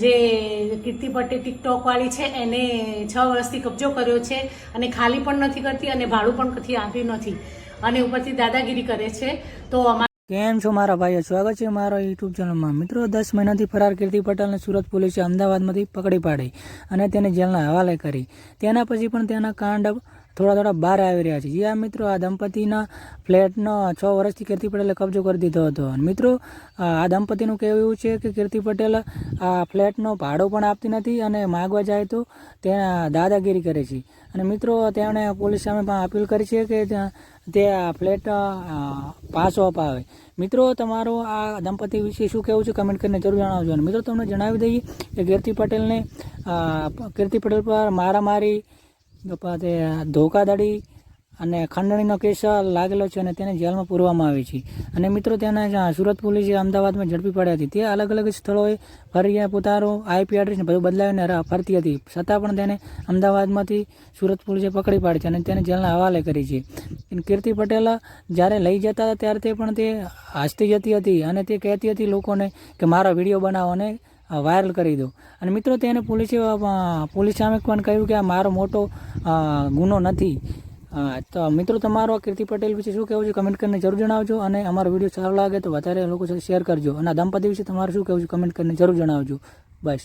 જે કીર્તિ પટેલ ટિકટોક વાળી છે, એને છ વર્ષથી કબજો કર્યો છે અને ખાલી પણ નથી કરતી અને ભાડું પણ કથી આપ્યું નથી. અને ઉપરથી દાદાગીરી કરે છે. તો કેમ છો મારા ભાઈઓ? સ્વાગત છે મારા યુટ્યુબ ચેનલમાં મિત્રો, દસ મહિનાથી ફરાર કીર્તિ પટેલને સુરત પોલીસે અમદાવાદમાંથી પકડી પાડી અને તેને જેલના હવાલે કરી. તેના પછી પણ તેના કાંડ થોડા થોડા બહાર આવી રહ્યા છે. જી આ મિત્રો, આ દંપતીના ફ્લેટનો છ વર્ષથી કીર્તિ પટેલે કબજો કરી દીધો હતો. મિત્રો, આ દંપતીનું કહેવું એવું છે કે કીર્તિ પટેલ આ ફ્લેટનો ભાડો પણ આપતી નથી અને માગવા જાય તો તેના દાદાગીરી કરે છે. અને મિત્રો તેમણે પોલીસ સામે પણ અપીલ કરી છે કે તે આ ફ્લેટ પાછો અપાવે. મિત્રો, તમારો આ દંપતી વિશે શું કહેવું છે કમેન્ટ કરીને જરૂર જણાવજો. અને મિત્રો, તમને જણાવી દઈએ કે કીર્તિ પટેલને કીર્તિ પટેલ પર મારામારી તે ધોકાધડી અને ખંડણીનો કેસ લાગેલો છે અને તેને જેલમાં પૂરવામાં આવી છે. અને મિત્રો તેને સુરત પોલીસે અમદાવાદમાં ઝડપી પડ્યા હતી. તે અલગ અલગ સ્થળોએ ફરી પોતાનું આઈપી એડ્રેસ બધું બદલાવીને ફરતી હતી. છતાં પણ તેને અમદાવાદમાંથી સુરત પોલીસે પકડી પાડી છે અને તેને જેલના હવાલે કરી છે. કીર્તિ પટેલ જ્યારે લઈ જતા હતા, ત્યારે તે પણ તે હસતી જતી હતી અને તે કહેતી હતી લોકોને કે, મારો વીડિયો બનાવો અને વાયરલ કરી દો અને મિત્રો તેને પોલીસે પોલીસ સામે પણ કહ્યું કે આ મારો મોટો ગુનો નથી. તો મિત્રો તમારો કીર્તિ પટેલ વિશે શું કહેવું છે કમેન્ટ કરીને જરૂર જણાવજો અને અમારો વીડિયો સારો લાગે તો વધારે લોકો શેર કરજો. અને આ દંપતી વિશે તમારું શું કહેવું છે કમેન્ટ કરીને જરૂર જણાવજો. બસ.